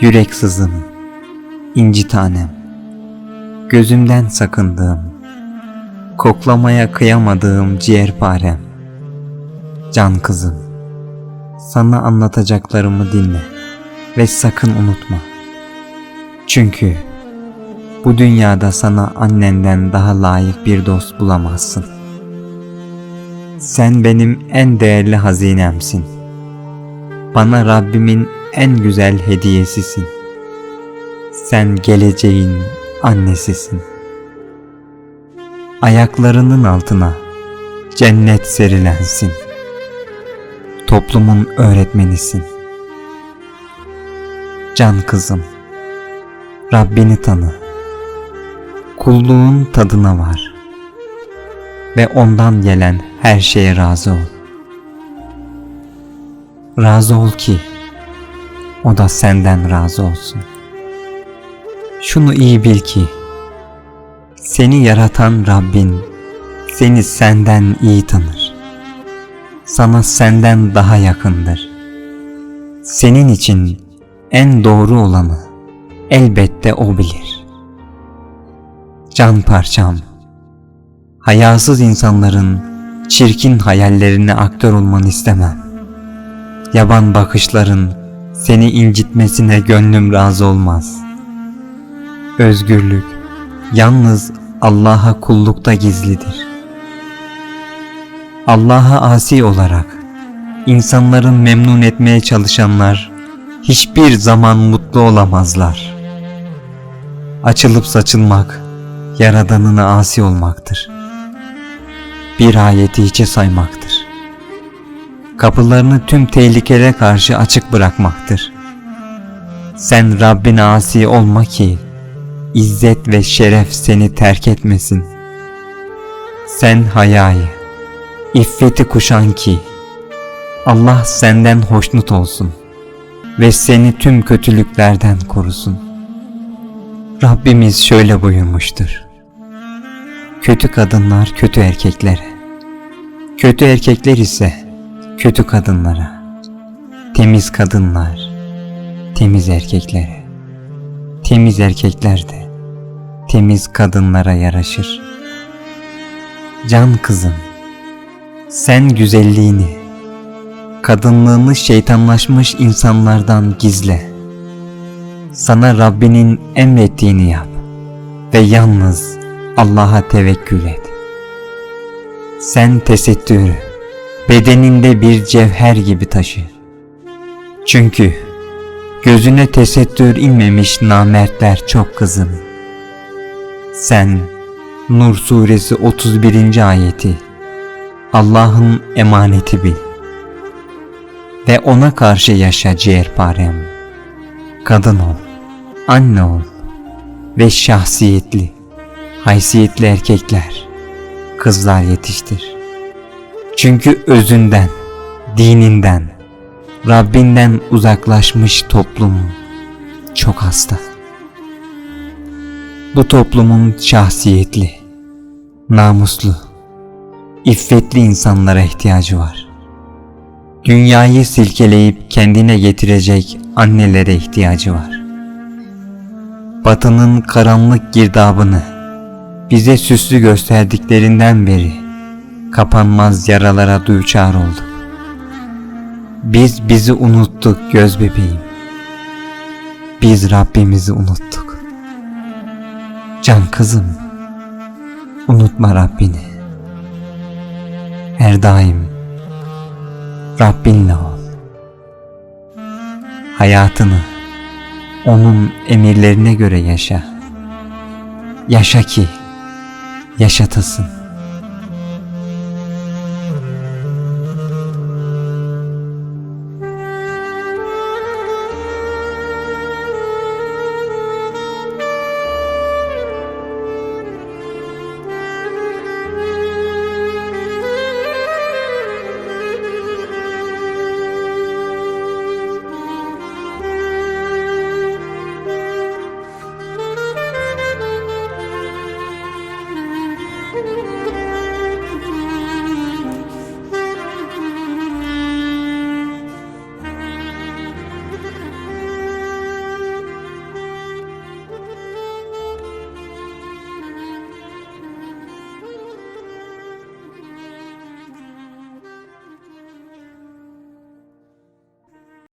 Yürek sızım, inci tanem, gözümden sakındığım, koklamaya kıyamadığım ciğerparem, can kızım, sana anlatacaklarımı dinle ve sakın unutma. Çünkü bu dünyada sana annenden daha layık bir dost bulamazsın. Sen benim en değerli hazinemsin. Bana Rabbimin en güzel hediyesisin. Sen geleceğin annesisin. Ayaklarının altına cennet serilensin. Toplumun öğretmenisin. Can kızım, Rabbini tanı. Kulluğun tadına var. Ve ondan gelen her şeye razı ol. Razı ol ki o da senden razı olsun. Şunu iyi bil ki seni yaratan Rabbin seni senden iyi tanır. Sana senden daha yakındır. Senin için en doğru olanı elbette o bilir. Can parçam, hayasız insanların çirkin hayallerine aktör olmanı istemem. Yaban bakışların seni incitmesine gönlüm razı olmaz. Özgürlük yalnız Allah'a kullukta gizlidir. Allah'a asi olarak insanların memnun etmeye çalışanlar hiçbir zaman mutlu olamazlar. Açılıp saçılmak Yaradanına asi olmaktır. Bir ayeti hiçe saymaktır. Kapılarını tüm tehlikelere karşı açık bırakmaktır. Sen Rabbine asi olma ki İzzet ve şeref seni terk etmesin. Sen hayayı, iffeti kuşan ki Allah senden hoşnut olsun ve seni tüm kötülüklerden korusun. Rabbimiz şöyle buyurmuştur. Kötü kadınlar kötü erkeklere, kötü erkekler ise kötü kadınlara, temiz kadınlar temiz erkeklere, temiz erkekler de temiz kadınlara yaraşır. Can kızım, sen güzelliğini, kadınlığını şeytanlaşmış insanlardan gizle. Sana Rabbinin emrettiğini yap ve yalnız Allah'a tevekkül et. Sen tesettürü bedeninde bir cevher gibi taşı. Çünkü gözüne tesettür inmemiş namertler çok kızım. Sen Nur suresi 31. ayeti Allah'ın emaneti bil ve ona karşı yaşa ciğerparem. Kadın ol, anne ol ve şahsiyetli, haysiyetli erkekler, kızlar yetiştir. Çünkü özünden, dininden, Rabbinden uzaklaşmış toplum çok hasta. Bu toplumun şahsiyetli, namuslu, iffetli insanlara ihtiyacı var. Dünyayı silkeleyip kendine getirecek annelere ihtiyacı var. Batının karanlık girdabını bize süslü gösterdiklerinden beri kapanmaz yaralara duçar olduk. Biz bizi unuttuk göz bebeğim. Biz Rabbimizi unuttuk. Can kızım, unutma Rabbini. Her daim Rabbinle ol. Hayatını onun emirlerine göre yaşa. Yaşa ki yaşatasın.